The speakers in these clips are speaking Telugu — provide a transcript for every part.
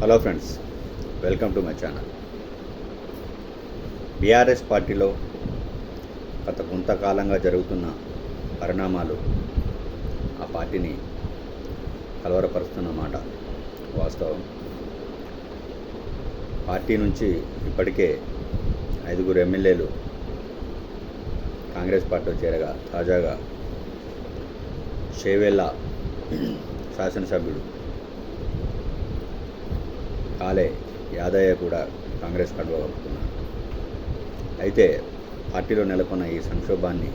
Hello friends welcome to my channel BRS పార్టీలో గత కొంతకాలంగా జరుగుతున్న పరిణామాలు ఆ పార్టీని కలవరపరుస్తున్నమాట వాస్తవం. పార్టీ నుంచి ఇప్పటికే ఐదుగురు ఎమ్మెల్యేలు కాంగ్రెస్ పార్టీలో చేరగా తాజాగా షేవేళ్ళ శాసనసభ్యుడు కాలే యాదయ్య కూడా కాంగ్రెస్ కండువా కప్పుకున్నారు అయితే పార్టీలో నెలకొన్న ఈ సంక్షోభాన్ని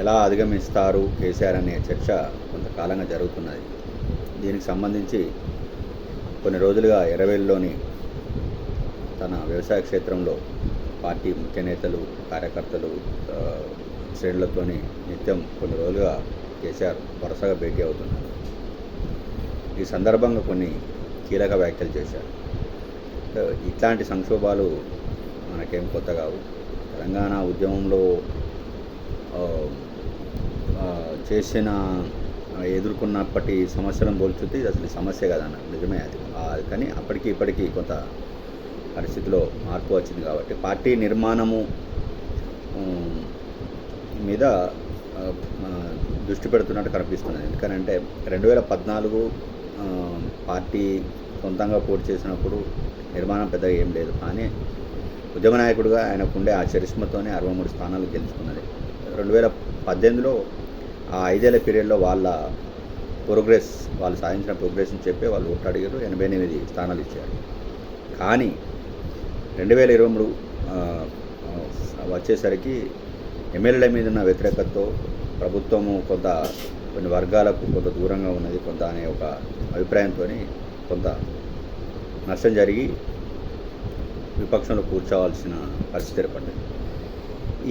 ఎలా అధిగమిస్తారు కేసీఆర్ అనే చర్చ కొంతకాలంగా జరుగుతున్నది. దీనికి సంబంధించి కొన్ని రోజులుగా ఎర్రవేలులోని తన వ్యవసాయ క్షేత్రంలో పార్టీ ముఖ్య నేతలు కార్యకర్తలు శ్రేణులతోని నిత్యం కొన్ని రోజులుగా కేసీఆర్ వరుసగా భేటీ అవుతున్నారు. ఈ సందర్భంగా కొన్ని కీలక వ్యాఖ్యలు చేశారు. ఇట్లాంటి సంక్షోభాలు మనకేం కొత్త కావు. తెలంగాణ ఉద్యమంలో చేసిన ఎదుర్కొన్నప్పటి సమస్యలను పోల్చుతే ఇది అసలు సమస్య కాదన్న నిజమే అది. కానీ అప్పటికి ఇప్పటికీ కొంత పరిస్థితిలో మార్పు వచ్చింది కాబట్టి పార్టీ నిర్మాణము మీద దృష్టి పెడుతున్నట్టు కనిపిస్తున్నది. ఎందుకనంటే రెండు వేల పద్నాలుగు పార్టీ సొంతంగా పోటీ చేసినప్పుడు నిర్మాణం పెద్దగా ఏం లేదు. కానీ ఉద్యమ నాయకుడిగా ఆయనకుండే ఆ చరిష్మతోనే అరవై మూడు స్థానాలు గెలుచుకున్నది. రెండు వేల పద్దెనిమిదిలో ఆ ఐదేళ్ళ పీరియడ్లో వాళ్ళ ప్రోగ్రెస్ వాళ్ళు సాధించిన ప్రోగ్రెస్ని చెప్పి వాళ్ళు ఓట్లు అడిగారు ఎనభై ఎనిమిది స్థానాలు ఇచ్చారు. కానీ రెండు వేల ఇరవై మూడు వచ్చేసరికి ఎమ్మెల్యేల మీద ఉన్న వ్యతిరేకతతో ప్రభుత్వము కొంత కొన్ని వర్గాలకు కొంత దూరంగా ఉన్నది కొంత అనే ఒక అభిప్రాయంతో కొంత నష్టం జరిగి విపక్షంలో కూర్చోవాల్సిన పరిస్థితి ఏర్పడింది.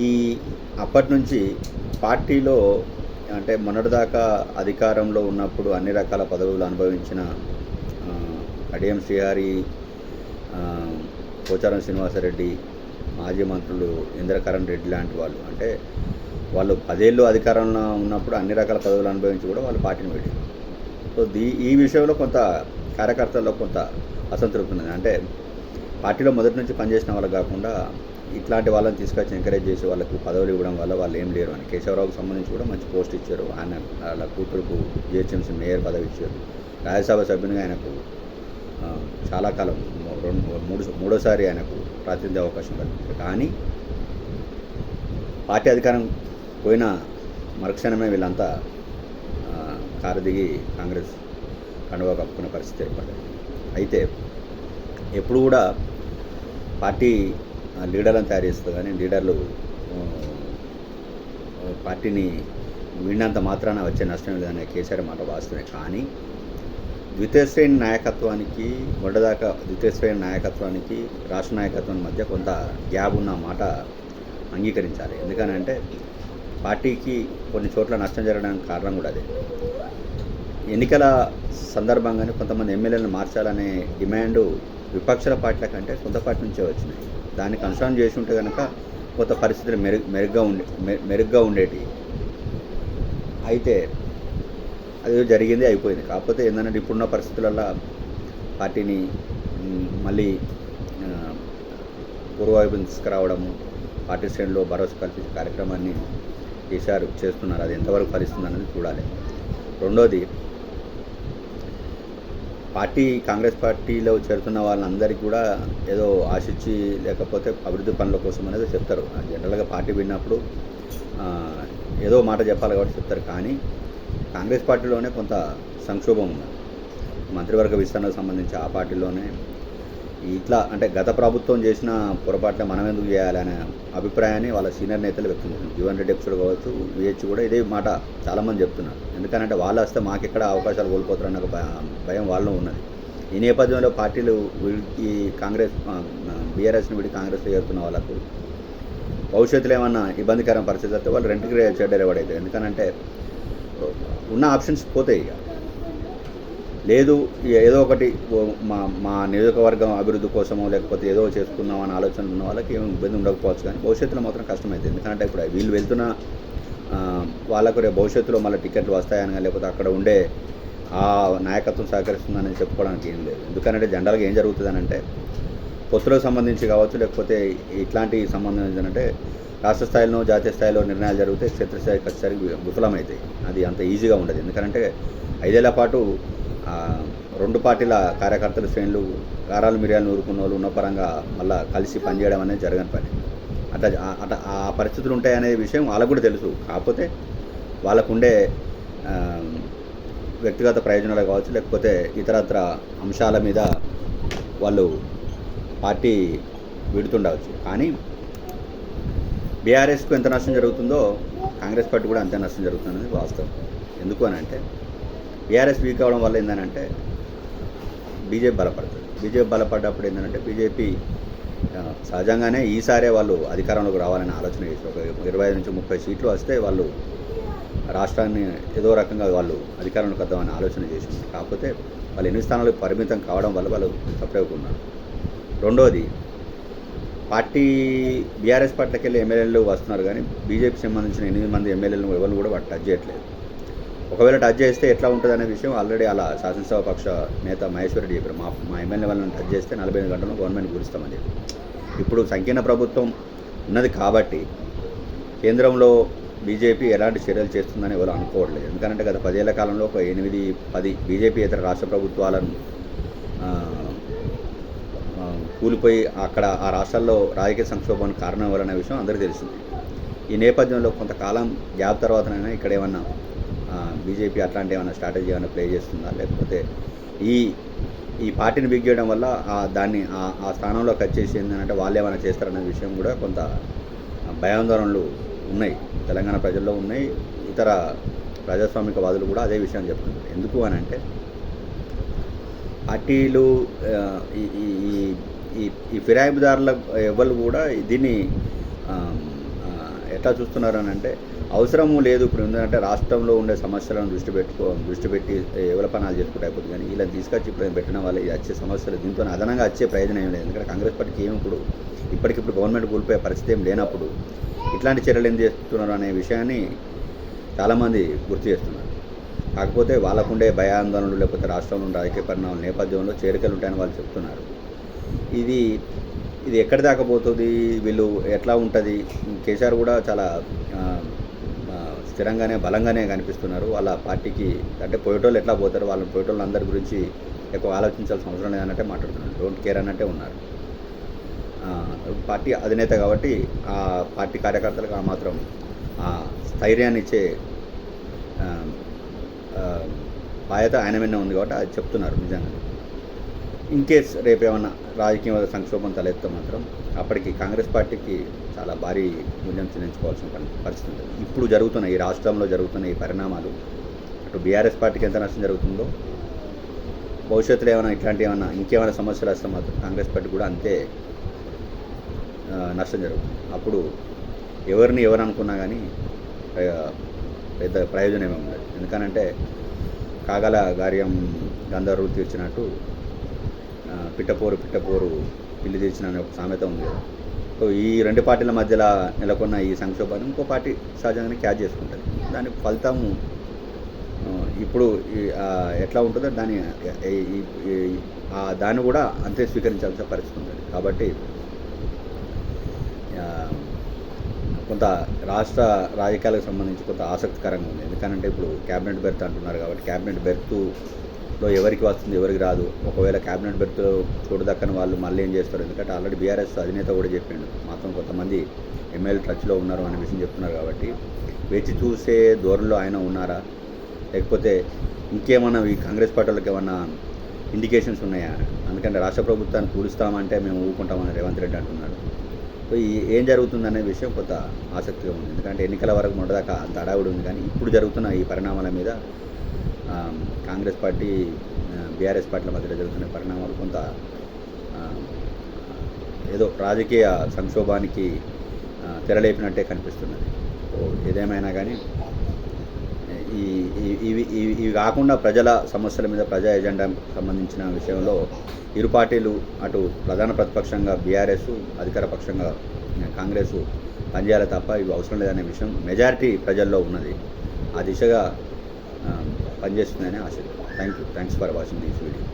ఈ అప్పటి నుంచి పార్టీలో అంటే మొన్నటిదాకా అధికారంలో ఉన్నప్పుడు అన్ని రకాల పదవులు అనుభవించిన అడియం కడియం శ్రీహరి పోచారం శ్రీనివాసరెడ్డి మాజీ మంత్రులు ఇంద్రకరణ్ రెడ్డి లాంటి వాళ్ళు అంటే వాళ్ళు పదేళ్ళు అధికారంలో ఉన్నప్పుడు అన్ని రకాల పదవులు అనుభవించి కూడా వాళ్ళు పార్టీని పెట్టారు సో దీ ఈ విషయంలో కొంత కార్యకర్తల్లో కొంత అసంతృప్తి ఉన్నది అంటే పార్టీలో మొదటి నుంచి పనిచేసిన వాళ్ళు కాకుండా ఇట్లాంటి వాళ్ళని తీసుకొచ్చి ఎంకరేజ్ చేసి వాళ్ళకు పదవులు ఇవ్వడం వల్ల వాళ్ళు ఏం లేరు అని కేశవరావుకు సంబంధించి కూడా మంచి పోస్ట్ ఇచ్చారు. ఆయన వాళ్ళ కూతురుకు జిహెచ్ఎంసీ మేయర్ పదవి ఇచ్చారు. రాజ్యసభ సభ్యునిగా ఆయనకు చాలా కాలం రెండు మూడు మూడోసారి ఆయనకు ప్రాతినిధ్య అవకాశం కలిగింది కానీ పార్టీ అధికారం పోయిన మరుక్షణమే వీళ్ళంతా కారు దిగి కాంగ్రెస్ కండువా కప్పుకునే పరిస్థితి ఏర్పడింది అయితే ఎప్పుడు కూడా పార్టీ లీడర్లను తయారు చేస్తుంది కానీ లీడర్లు పార్టీని వీడినంత మాత్రాన వచ్చే నష్టం లేదనే కేసీఆర్ మాట వాస్తవమే. కానీ ద్వితీయ శ్రేణి నాయకత్వానికి మొదటిదాకా ద్వితీయశ్రేణి నాయకత్వానికి రాష్ట్ర నాయకత్వం మధ్య కొంత గ్యాప్ ఉన్న మాట అంగీకరించాలి. ఎందుకనంటే పార్టీకి కొన్ని చోట్ల నష్టం జరగడానికి కారణం కూడా అదే. ఎన్నికల సందర్భంగానే కొంతమంది ఎమ్మెల్యేలను మార్చాలనే డిమాండ్ విపక్షాల పార్టీల కంటే సొంత పార్టీ నుంచే వచ్చినాయి. దాన్ని కన్సర్న్ చేసి ఉంటే కనుక కొంత పరిస్థితులు మెరుగు మెరుగ్గా ఉండే మెరుగ్గా ఉండేటి. అయితే అది జరిగింది అయిపోయింది. కాకపోతే ఏంటంటే ఇప్పుడున్న పరిస్థితులలో పార్టీని మళ్ళీ పూర్వవైపు తీసుకురావడము పార్టీ శ్రేణిలో భరోసా కల్పించే కార్యక్రమాన్ని కేసీఆర్ చేస్తున్నారు. అది ఎంతవరకు ఫలిస్తుంది అనేది చూడాలి. రెండోది పార్టీ కాంగ్రెస్ పార్టీలో చేరుతున్న వాళ్ళందరికీ కూడా ఏదో ఆశించి లేకపోతే అభివృద్ధి పనుల కోసం అనేది చెప్తారు. జనరల్గా పార్టీ విన్నప్పుడు ఏదో మాట చెప్పాలి కాబట్టి చెప్తారు. కానీ కాంగ్రెస్ పార్టీలోనే కొంత సంక్షోభం ఉంది. మంత్రివర్గ విస్తరణకు సంబంధించి ఆ పార్టీలోనే ఇట్లా అంటే గత ప్రభుత్వం చేసిన పొరపాట్ల మనం ఎందుకు చేయాలనే అభిప్రాయాన్ని వాళ్ళ సీనియర్ నేతలు వ్యక్తం చేస్తున్నారు జీవన్ రెడ్డి ఎపిసోడ్ కావచ్చు విహెచ్ కూడా ఇదే మాట చాలామంది చెప్తున్నారు. ఎందుకంటే వాళ్ళు వస్తే మాకెక్కడ అవకాశాలు కోల్పోతారన్న ఒక భయం వాళ్ళు ఉన్నది. ఈ నేపథ్యంలో పార్టీలు వీడికి ఈ కాంగ్రెస్ బీఆర్ఎస్ని విడి కాంగ్రెస్లో చేరుతున్న వాళ్ళకు భవిష్యత్తులో ఏమన్నా ఇబ్బందికరమైన పరిస్థితి వస్తే వాళ్ళు రెంట్కి చెడ్డర్ ఎవడైతే ఎందుకనంటే ఉన్న ఆప్షన్స్ పోతాయి ఇక. లేదు ఏదో ఒకటి మా మా నియోజకవర్గం అభివృద్ధి కోసమో లేకపోతే ఏదో చేసుకుందాం అనే ఆలోచన ఉన్న వాళ్ళకి ఏం ఇబ్బంది ఉండకపోవచ్చు కానీ భవిష్యత్తులో మాత్రం కష్టమైతే ఎందుకంటే ఇప్పుడు వీళ్ళు వెళ్తున్న వాళ్ళకు రేపు భవిష్యత్తులో మళ్ళీ టికెట్లు వస్తాయని లేకపోతే అక్కడ ఉండే ఆ నాయకత్వం సహకరిస్తుందని చెప్పుకోవడానికి ఏం లేదు. ఎందుకంటే జనరల్గా ఏం జరుగుతుందనంటే పొత్తులకు సంబంధించి కావచ్చు లేకపోతే ఇట్లాంటి సంబంధించి అంటే రాష్ట్ర స్థాయిలో జాతీయ స్థాయిలో నిర్ణయాలు జరిగితే క్షేత్రస్థాయి ఖచ్చితంగా విఫలమవుతాయి అది అంత ఈజీగా ఉండదు. ఎందుకంటే ఐదేళ్ళ పాటు రెండు పార్టీల కార్యకర్తలు శ్రేణులు గారాలు మిరియాలు నూరుకున్న వాళ్ళు ఉన్న పరంగా మళ్ళీ కలిసి పనిచేయడం అనేది జరగని పని. అట్లా అట్లా ఆ పరిస్థితులు ఉంటాయనే విషయం వాళ్ళకు కూడా తెలుసు. కాకపోతే వాళ్ళకుండే వ్యక్తిగత ప్రయోజనాలు కావచ్చు లేకపోతే ఇతరత్ర అంశాల మీద వాళ్ళు పార్టీ విడుతుండవచ్చు. కానీ బీఆర్ఎస్కు ఎంత నష్టం జరుగుతుందో కాంగ్రెస్ పార్టీ కూడా అంతే నష్టం జరుగుతుందనేది వాస్తవం. ఎందుకు అని అంటే బీఆర్ఎస్ వీక్ అవడం వల్ల ఏంటంటే బీజేపీ బలపడుతుంది బీజేపీ బలపడ్డప్పుడు ఏంటంటే బీజేపీ సహజంగానే ఈసారే వాళ్ళు అధికారంలోకి రావాలని ఆలోచన చేశారు. ఒక ఇరవై ఐదు నుంచి ముప్పై సీట్లు వస్తే వాళ్ళు రాష్ట్రాన్ని ఏదో రకంగా వాళ్ళు అధికారంలోకి వద్దామని ఆలోచన చేసింది. కాకపోతే వాళ్ళు ఎన్ని స్థానాలకు పరిమితం కావడం వల్ల వాళ్ళు సపరేట్గా ఉన్నారు రెండోది పార్టీ బీఆర్ఎస్ పార్టీకి వెళ్ళి ఎమ్మెల్యేలు వస్తున్నారు కానీ బీజేపీకి సంబంధించిన ఎనిమిది మంది ఎమ్మెల్యేలను ఎవరు కూడా వాటి టచ్ చేయట్లేదు. ఒకవేళ టచ్ చేస్తే ఎట్లా ఉంటుంది అనే విషయం ఆల్రెడీ అలా శాసనసభ పక్ష నేత మహేశ్వర్ రెడ్డి చెప్పారు. మా మా ఎమ్మెల్యే వాళ్ళని టచ్ చేస్తే నలభై ఐదు గంటల్లో గవర్నమెంట్ కూలుస్తామని చెప్పి. ఇప్పుడు సంకీర్ణ ప్రభుత్వం ఉన్నది కాబట్టి కేంద్రంలో బీజేపీ ఎలాంటి చర్యలు చేస్తుందని ఎవరు అనుకోవట్లేదు. ఎందుకంటే గత పదేళ్ళ కాలంలో ఒక ఎనిమిది పది బీజేపీ ఇతర రాష్ట్ర ప్రభుత్వాలను కూలిపోయి అక్కడ ఆ రాష్ట్రాల్లో రాజకీయ సంక్షోభానికి కారణం ఎవరనే విషయం అందరికీ తెలిసింది ఈ నేపథ్యంలో కొంతకాలం గ్యాప్ తర్వాతనైనా ఇక్కడ ఏమన్నా బీజేపీ అట్లాంటి ఏమైనా స్ట్రాటజీ ఏమైనా ప్లే చేస్తుందా? లేకపోతే ఈ ఈ పార్టీని బిగ్ చేయడం వల్ల ఆ దాన్ని ఆ- ఆ స్థానంలోకి వచ్చేసి ఏంటంటే వాళ్ళు ఏమైనా చేస్తారనే విషయం కూడా కొంత భయాందోళనలు ఉన్నాయి. తెలంగాణ ప్రజల్లో ఉన్నాయి. ఇతర ప్రజాస్వామికవాదులు కూడా అదే విషయాన్ని చెప్తున్నారు. ఎందుకు అని అంటే పార్టీలు ఈ ఈ ఈ- ఈ ఫిరాయింపుదారుల ఎవరు కూడా దీన్ని ఎట్లా చూస్తున్నారు అని అంటే అవసరము లేదు. ఇప్పుడు ఎందుకంటే రాష్ట్రంలో ఉండే సమస్యలను దృష్టి పెట్టుకో దృష్టి పెట్టి ఎవరి పనాలు చేసుకుంటే అయిపోతుంది. కానీ ఇలా తీసుకొచ్చి ఇప్పుడు పెట్టడం వల్ల ఇది వచ్చే సమస్యలు దీంతో అదనంగా వచ్చే ప్రయోజనం ఏం లేదు. ఎందుకంటే కాంగ్రెస్ పార్టీకి ఏమి ఇప్పుడు ఇప్పటికిప్పుడు గవర్నమెంట్ కోల్పోయే పరిస్థితి ఏం లేనప్పుడు ఇట్లాంటి చర్యలు ఏం చేస్తున్నారు అనే విషయాన్ని చాలామంది గుర్తు చేస్తున్నారు. కాకపోతే వాళ్ళకుండే భయాందోళనలు లేకపోతే రాష్ట్రంలో ఉండే రాజకీయ పరిణామాల నేపథ్యంలో చేరికలు ఉంటాయని వాళ్ళు చెప్తున్నారు. ఇది ఇది ఎక్కడి దాకా పోతుంది? వీళ్ళు ఎట్లా ఉంటుంది? కేసీఆర్ కూడా చాలా స్థిరంగానే బలంగానే కనిపిస్తున్నారు. వాళ్ళ పార్టీకి అంటే పోయేటోళ్ళు ఎట్లా పోతారు? వాళ్ళ పోయేటోళ్ళు అందరి గురించి ఎక్కువ ఆలోచించాల్సిన అవసరం లేదన్నట్టే మాట్లాడుతున్నారు. డోంట్ కేర్ అన్నట్టే ఉన్నారు. పార్టీ అధినేత కాబట్టి ఆ పార్టీ కార్యకర్తలకు ఆ మాత్రం ఆ స్థైర్యాన్ని ఇచ్చే బాధ్యత ఆయన మీద ఉంది కాబట్టి అది చెప్తున్నారు నిజంగా ఇన్ కేస్ రేపు ఏమైనా రాజకీయ సంక్షోభం తలెత్తే మాత్రం అప్పటికి కాంగ్రెస్ పార్టీకి చాలా భారీ మూల్యం చెల్లించుకోవాల్సిన పరిస్థితి ఉంటుంది. ఇప్పుడు జరుగుతున్న ఈ రాష్ట్రంలో జరుగుతున్న ఈ పరిణామాలు అటు బీఆర్ఎస్ పార్టీకి ఎంత నష్టం జరుగుతుందో భవిష్యత్తులో ఏమైనా ఇట్లాంటి ఏమైనా ఇంకేమైనా సమస్యలు వస్తే మాత్రం కాంగ్రెస్ పార్టీ కూడా అంతే నష్టం జరుగుతుంది. అప్పుడు ఎవరిని ఎవరు అనుకున్నా కానీ పెద్ద ప్రయోజనం ఏమి ఉండదు. ఎందుకనంటే కాగల గార్యం గంధర్వులు తీర్చినట్టు పిట్టపోరు పిట్టపోరు పిల్లి చేసిన అనే ఒక సామెత ఉంది కదా. సో ఈ రెండు పార్టీల మధ్యలో నెలకొన్న ఈ సంక్షోభాన్ని ఇంకో పార్టీ సహజంగానే క్యాచ్ చేసుకుంటుంది. దాని ఫలితం ఇప్పుడు ఈ, ఎట్లా ఉంటుందో దాని దాన్ని కూడా అంతే స్వీకరించాల్సిన పరిస్థితి ఉంటుంది కాబట్టి కొంత రాష్ట్ర రాజకీయాలకు సంబంధించి కొంత ఆసక్తికరంగా ఉంది. ఎందుకంటే ఇప్పుడు క్యాబినెట్ బెర్త్ అంటున్నారు కాబట్టి క్యాబినెట్ బెర్త్ లో ఎవరికి వస్తుంది ఎవరికి రాదు. ఒకవేళ క్యాబినెట్ బెర్త్లో చూడదక్కని వాళ్ళు మళ్ళీ ఏం చేస్తారు? ఎందుకంటే ఆల్రెడీ బీఆర్ఎస్ అధినేత కూడా చెప్పిండు. మాత్రం కొంతమంది ఎమ్మెల్యే టచ్లో ఉన్నారు అనే విషయం చెప్తున్నారు కాబట్టి. వేచి చూసే ధోరణిలో ఆయన ఉన్నారా? లేకపోతే ఇంకేమన్నా ఈ కాంగ్రెస్ పార్టీలకు ఏమన్నా ఇండికేషన్స్ ఉన్నాయా? అందుకంటే రాష్ట్ర ప్రభుత్వాన్ని పూడుస్తామంటే మేము ఊరుకుంటామని రేవంత్ రెడ్డి అంటున్నాడు. సో ఈ ఏం జరుగుతుందనే విషయం కొంత ఆసక్తిగా ఉంది. ఎందుకంటే ఎన్నికల వరకు మొదదాకా అంత అడావుడు ఉంది. కానీ ఇప్పుడు జరుగుతున్న ఈ పరిణామాల మీద కాంగ్రెస్ పార్టీ బీఆర్ఎస్ పార్టీల మధ్య జరుగుతున్న పరిణామాలు కొంత ఏదో రాజకీయ సంక్షోభానికి తెరలేపినట్టే కనిపిస్తున్నది. ఏదేమైనా కానీ ఈ ఇవి ఇవి ఇవి కాకుండా ప్రజల సమస్యల మీద ప్రజా ఎజెండాకు సంబంధించిన విషయంలో ఇరు పార్టీలు అటు ప్రధాన ప్రతిపక్షంగా బీఆర్ఎస్ అధికార పక్షంగా కాంగ్రెస్ పనిచేయాలి తప్ప ఇవి అవసరం లేదనే విషయం మెజారిటీ ప్రజల్లో ఉన్నది. ఆ దిశగా పనిచేస్తుందని ఆశ. Thank you thanks for watching this video